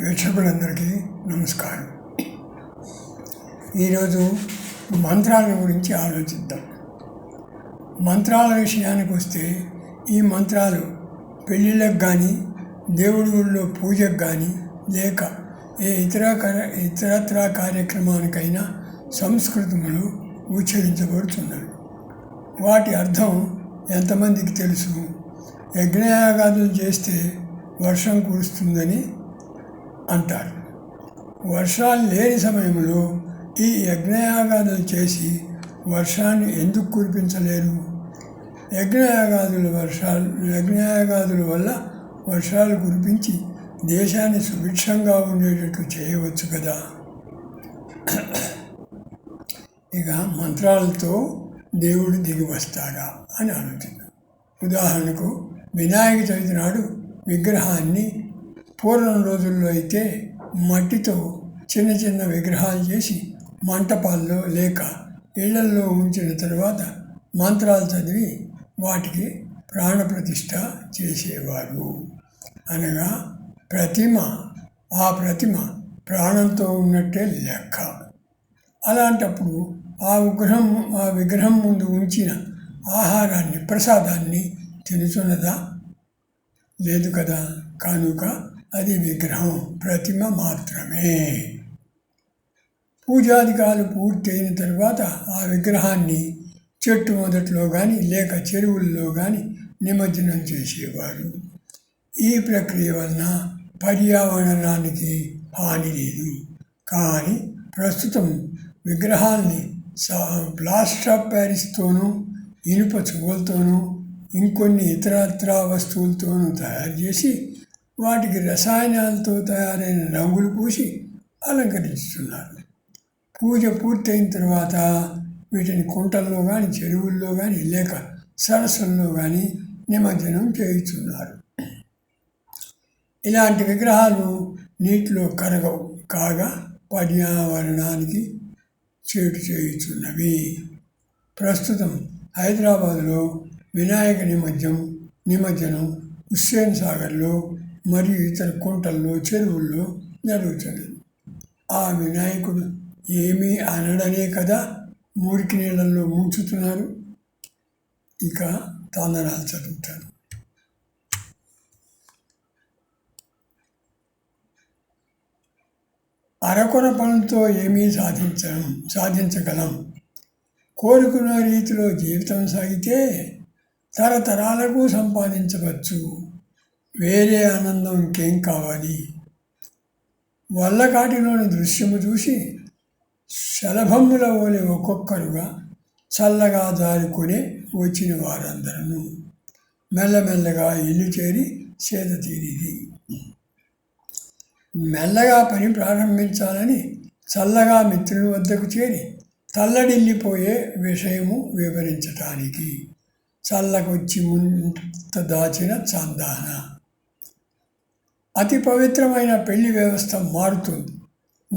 వీక్షకులందరికీ నమస్కారం. ఈరోజు మంత్రాల గురించి ఆలోచిద్దాం. మంత్రాల విషయానికి వస్తే ఈ మంత్రాలు పెళ్ళిళ్ళకు కానీ దేవుడి గుడిలో పూజకు కానీ లేక ఏ ఇతర ఇతరత్రా కార్యక్రమానికైనా సంస్కృతములు ఉచ్చరించబడుతున్నవి. వాటి అర్థం ఎంతమందికి తెలుసు? యజ్ఞయాగాదులు చేస్తే వర్షం కురుస్తుందని అంటారు. వర్షాలు లేని సమయంలో ఈ యజ్ఞయాగాదులు చేసి వర్షాన్ని ఎందుకు కురిపించలేరు? యజ్ఞయాగాదుల వర్షాలు యజ్ఞయాగాదుల వల్ల వర్షాలు కురిపించి దేశాన్ని సుభిక్షంగా ఉండేటట్టు చేయవచ్చు కదా? ఇక మంత్రాలతో దేవుడు దిగి వస్తాడా అని ఆలోచిద్దాం. ఉదాహరణకు వినాయక చవితి నాడు విగ్రహాన్ని పూర్వం రోజుల్లో అయితే మట్టితో చిన్న చిన్న విగ్రహాలు చేసి మంటపాల్లో లేక ఇళ్ళల్లో ఉంచిన తర్వాత మంత్రాలు చదివి వాటికి ప్రాణప్రతిష్ఠ చేసేవారు. అనగా ప్రతిమ ఆ ప్రతిమ ప్రాణంతో ఉన్నట్టే లెక్క. అలాంటప్పుడు ఆ విగ్రహం ఆ విగ్రహం ముందు ఉంచిన ఆహారాన్ని ప్రసాదాన్ని తినుచున్నదా? లేదు కదా కానుక. అది విగ్రహం ప్రతిమ మాత్రమే. పూజాధికారులు పూర్తయిన తర్వాత ఆ విగ్రహాన్ని చెట్టు మొదట్లో కానీ లేక చెరువుల్లో కానీ నిమజ్జనం చేసేవారు. ఈ ప్రక్రియ వలన పర్యావరణానికి హాని లేదు. కానీ ప్రస్తుతం విగ్రహాల్ని సా ప్లాస్టర్ ఆఫ్ ప్యారిస్తోనూ ఇనుప చువ్వలతోనూ ఇంకొన్ని ఇతరత్రా వస్తువులతోనూ తయారు చేసి వాటికి రసాయనాలతో తయారైన రంగులు పూసి అలంకరిస్తున్నారు పూజ పూర్తయిన తర్వాత వీటిని కుంటల్లో కానీ చెరువుల్లో కానీ లేక సరస్సుల్లో కానీ నిమజ్జనం చేయుచున్నారు ఇలాంటి విగ్రహాలు నీటిలో కరగవు కాగా పర్యావరణానికి చేటు చేయుచున్నవి ప్రస్తుతం హైదరాబాదులో వినాయక నిమజ్జనం నిమజ్జనం హుస్సేన్ సాగర్లో మరియు ఇతర కుంటల్లో చెరువుల్లో జరుగుతుంది ఆ వినాయకుడు ఏమీ అనడనే కదా మురికి నీళ్ళల్లో ముంచుతున్నారు ఇక తాందనాలు చదువుతాను అరకొర పనులతో ఏమీ సాధించం సాధించగలం. కోరుకున్న రీతిలో జీవితం సాగితే తరతరాలకు సంపాదించవచ్చు. వేరే ఆనందం ఇంకేం కావాలి? వల్లకాటిలోని దృశ్యము చూసి శలభమ్ముల ఓలి ఒక్కొక్కరుగా చల్లగా జారుకుని వచ్చిన వారందరూ మెల్లమెల్లగా ఇల్లు చేరి సేద తీరిది మెల్లగా పని ప్రారంభించాలని చల్లగా మిత్రుని వద్దకు చేరి తల్లడిల్లిపోయే విషయము వివరించటానికి. చల్లకొచ్చి ముంత దాచిన చందాన. అతి పవిత్రమైన పెళ్ళి వ్యవస్థ మారుతుంది.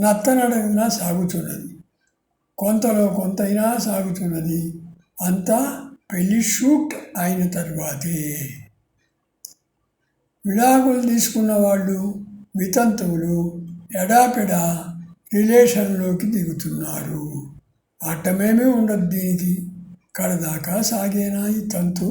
నత్తనడగినా సాగుతున్నది. కొంతలో కొంతైనా సాగుతున్నది. అంతా పెళ్ళి షూట్ అయిన తర్వాతే. విడాకులు తీసుకున్న వాళ్ళు వితంతువులు ఎడాపెడా రిలేషన్లోకి దిగుతున్నారు. అడ్డమేమీ ఉండదు దీనికి. करदाका सागेनाई तंतु